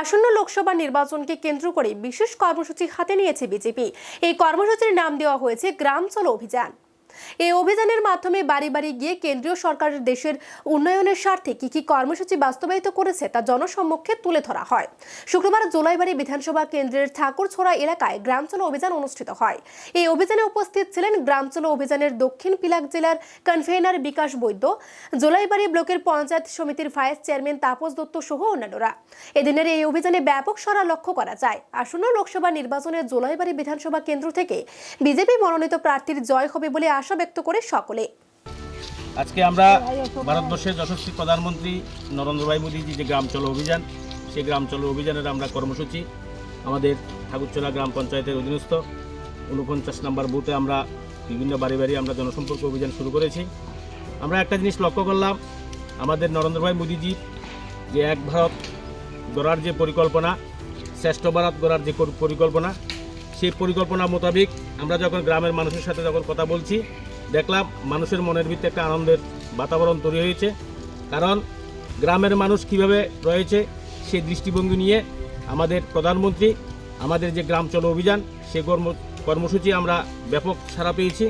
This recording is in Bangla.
আসন্ন লোকসভা নির্বাচনকে কেন্দ্র করে বিশেষ কর্মসূচি হাতে নিয়েছে বিজেপি। এই কর্মসূচির নাম দেওয়া হয়েছে গ্রাম চলো অভিযান। এই অভিযানের মাধ্যমে বাড়ি বাড়ি গিয়ে কেন্দ্রীয় সরকারের দেশের উন্নয়নের স্বার্থে কি কি কর্মসূচি বাস্তবায়িত করেছে তা জনসম্মুখে তুলে ধরা হয়। শুক্রবার জোলাইবাড়ি বিধানসভা কেন্দ্রের ঠাকুরছড়া এলাকায় গ্রাম চলো অভিযান অনুষ্ঠিত হয়। এই অভিযানে উপস্থিত ছিলেন গ্রাম চলো অভিযানের দক্ষিণ পিলাক জেলার কনভেনার বিকাশ বৈদ্য, জোলাইবাড়ি ব্লকের পঞ্চায়েত সমিতির ভাইস চেয়ারম্যান তাপস দত্ত সহ অন্যান্যরা। এদিনের এই অভিযানে ব্যাপক সারা লক্ষ্য করা যায়। আসন্ন লোকসভা নির্বাচনে জোলাইবাড়ি বিধানসভা কেন্দ্র থেকে বিজেপি মনোনীত প্রার্থীর জয় হবে বলে আশা করে সকলে। আজকে আমরা ভারতবর্ষের যশস্বী প্রধানমন্ত্রী নরেন্দ্র ভাই মোদীজি যে গ্রাম চলো অভিযান, সেই গ্রাম চলো অভিযানের আমরা কর্মসূচি। আমাদের ঠাকুরচলা গ্রাম পঞ্চায়েতের অধীনস্থ উনপঞ্চাশ নম্বর বুথে আমরা বিভিন্ন বাড়ি বাড়ি আমরা জনসম্পর্ক অভিযান শুরু করেছি। আমরা একটা জিনিস লক্ষ্য করলাম, আমাদের নরেন্দ্র ভাই মোদীজি যে এক ভারত গড়ার যে পরিকল্পনা, শ্রেষ্ঠ ভারত গড়ার যে পরিকল্পনা, সেই পরিকল্পনা মোতাবেক আমরা যখন গ্রামের মানুষের সাথে যখন কথা বলছি দেখলাম মানুষের মনের ভিতরে একটা আনন্দের বাতাবরণ তৈরি হয়েছে। কারণ গ্রামের মানুষ কীভাবে রয়েছে সেই দৃষ্টিভঙ্গি নিয়ে আমাদের প্রধানমন্ত্রী, আমাদের যে গ্রাম চলো অভিযান, সে কর্ম, কর্মসূচি আমরা ব্যাপক সাড়া পেয়েছি।